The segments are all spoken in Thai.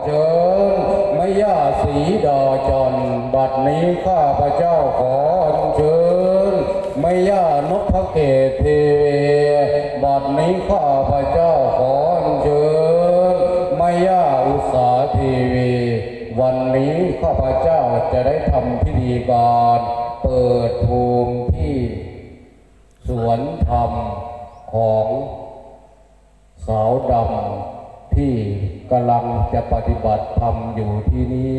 เชิญม่ย่าสีดาจันบัดนี้ข้าพระเจ้าขอเชิญม่ย่านพเกศเทวีบัดนี้ข้าพระเจ้าขอเชิญม่ย่าอุษาเทวีวันนี้ข้าพระเจ้าจะได้ทำพิธีการเปิดภูมิที่ สวนธรรมของสาวดำ ที่กำลังจะปฏิบัติธรรมอยู่ที่นี่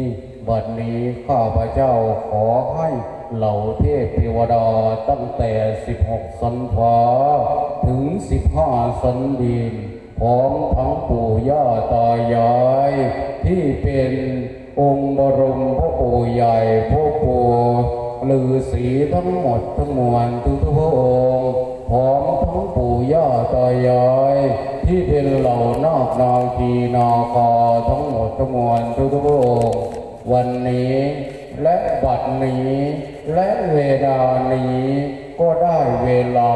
วันนี้ข้าพระเจ้าขอให้เหล่าเทพเทวดาตั้งแต่ 16 สันฟ้าถึง 15 สันดินพร้อมทั้งปู่ย่าตายาย ที่เป็นองค์บรมพระปู่ใหญ่พระปู่ฤาษีทั้งหมดทั้งมวลทุกพระองค์พร้อมทั้งปู่ย่าตายาย ที่เป็นเหล่านาคนาคีนาคาทั้งหมดทั้งมวลทุกทุกๆพระองค์วันนี้และบัดนี้และเวลานี้ก็ได้เวลา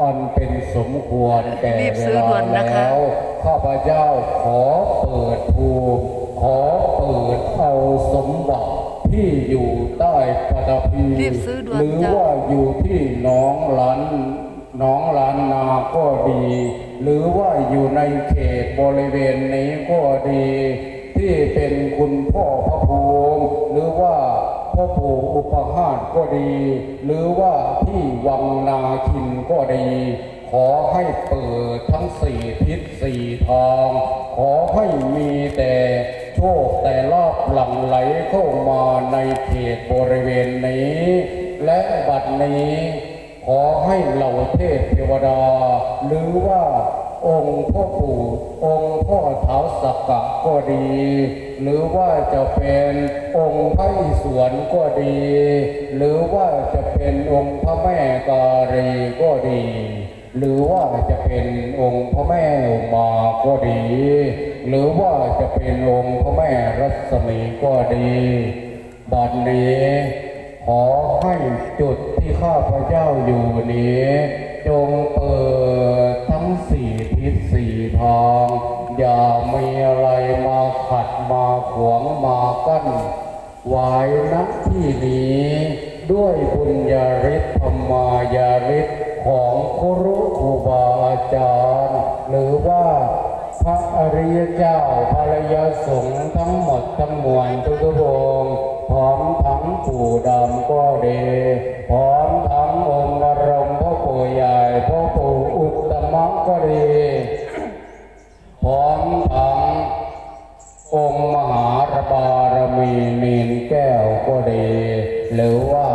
อันเป็นสมควรแก่รีบเวซื้อลาด่วนนะคะแล้ว ข้าพเจ้าขอเปิดภูมิขอเปิดเอาสมบัติที่อยู่ใต้ปฐพีรีบซื้อด่วนหรือจ้ะว่าอยู่ที่หน้องหลัน หน้องลานนาก็ดี หรือว่าอยู่ในเขตบริเวณนี้ก็ดี ที่เป็นคุณพ่อพระภูมิหรือว่าพ่อปู่อุปหาตก็ดี หรือว่าที่วังนาคินก็ดี ขอให้เปิดทั้งสี่ทิศสี่ทาง ขอให้มีแต่โชคแต่ลาบหลั่งไหลเข้ามาในเขตบริเวณนี้ และบัดนี้ ขอให้เหล่าเทพเทวดา หรือว่าองค์พ่อปู่องค์พ่อเท้าสักกะก็ดี หรือว่าจะเป็นองค์พระอิศวรก็ดี หรือว่าจะเป็นองค์พระแม่กาลีก็ดี หรือว่าจะเป็นองค์พระแม่อุมาก็ดี หรือว่าจะเป็นองค์พระแม่รัศมีก็ดีบัดนี้ ขอให้จุดที่ข้าพเจ้าอยู่นี้ จงเปิดทั้งสี่ทิศสี่ทาง อย่ามีอะไรมาขัดมาขวางมากั้นไว้นักที่นี้ ด้วยบุญญาฤทธิ์ธรรมายาฤทธิ์ของครูครูบาอาจารย์ หรือว่าพระอริยเจ้าภรรยาสงฆ์ทั้งหมดทั้งมวลทุกๆองค์ พร้อมทั้งปู่ดำก็ดีพร้อมทั้งองค์บรมพ่อปู่ใหญ่พ่อปู่อุตมะก็ดีพร้อมทั้งองค์มหาระบารมีนีนแก้วก็ดี หรือว่า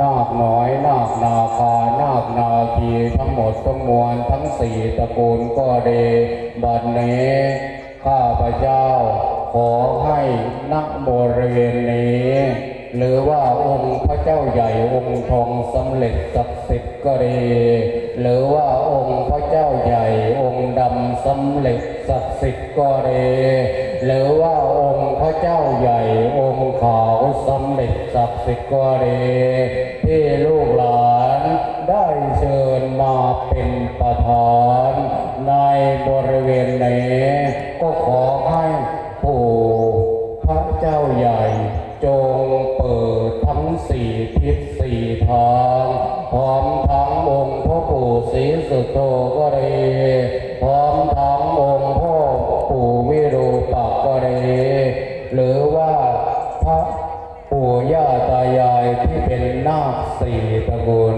นาคน้อยนาคนาคานาคนาคีทั้งหมดทั้งมวลทั้งสี่ตระกูลก็ดีบัดนี้ข้าพเจ้า ขอให้นักบริเวณนี้ หรือว่าองค์พระเจ้าใหญ่องค์ทองสำเร็จศักดิ์สิทธิ์ก็ดีหรือว่าองค์พระเจ้าใหญ่องค์ดำสำเร็จศักดิ์สิทธิ์ก็ดีหรือว่าองค์พระเจ้าใหญ่องค์ขาวสำเร็จศักดิ์สิทธิ์ก็ดีที่ลูกหลานได้เชิญมาเป็นประธานในบริเวณนี้ก็ขอให้ ปู่พระเจ้าใหญ่ จงเปิดทั้งสี่ทิศสี่ทางพร้อมทั้งองค์พระปู่ศรีสุโธก็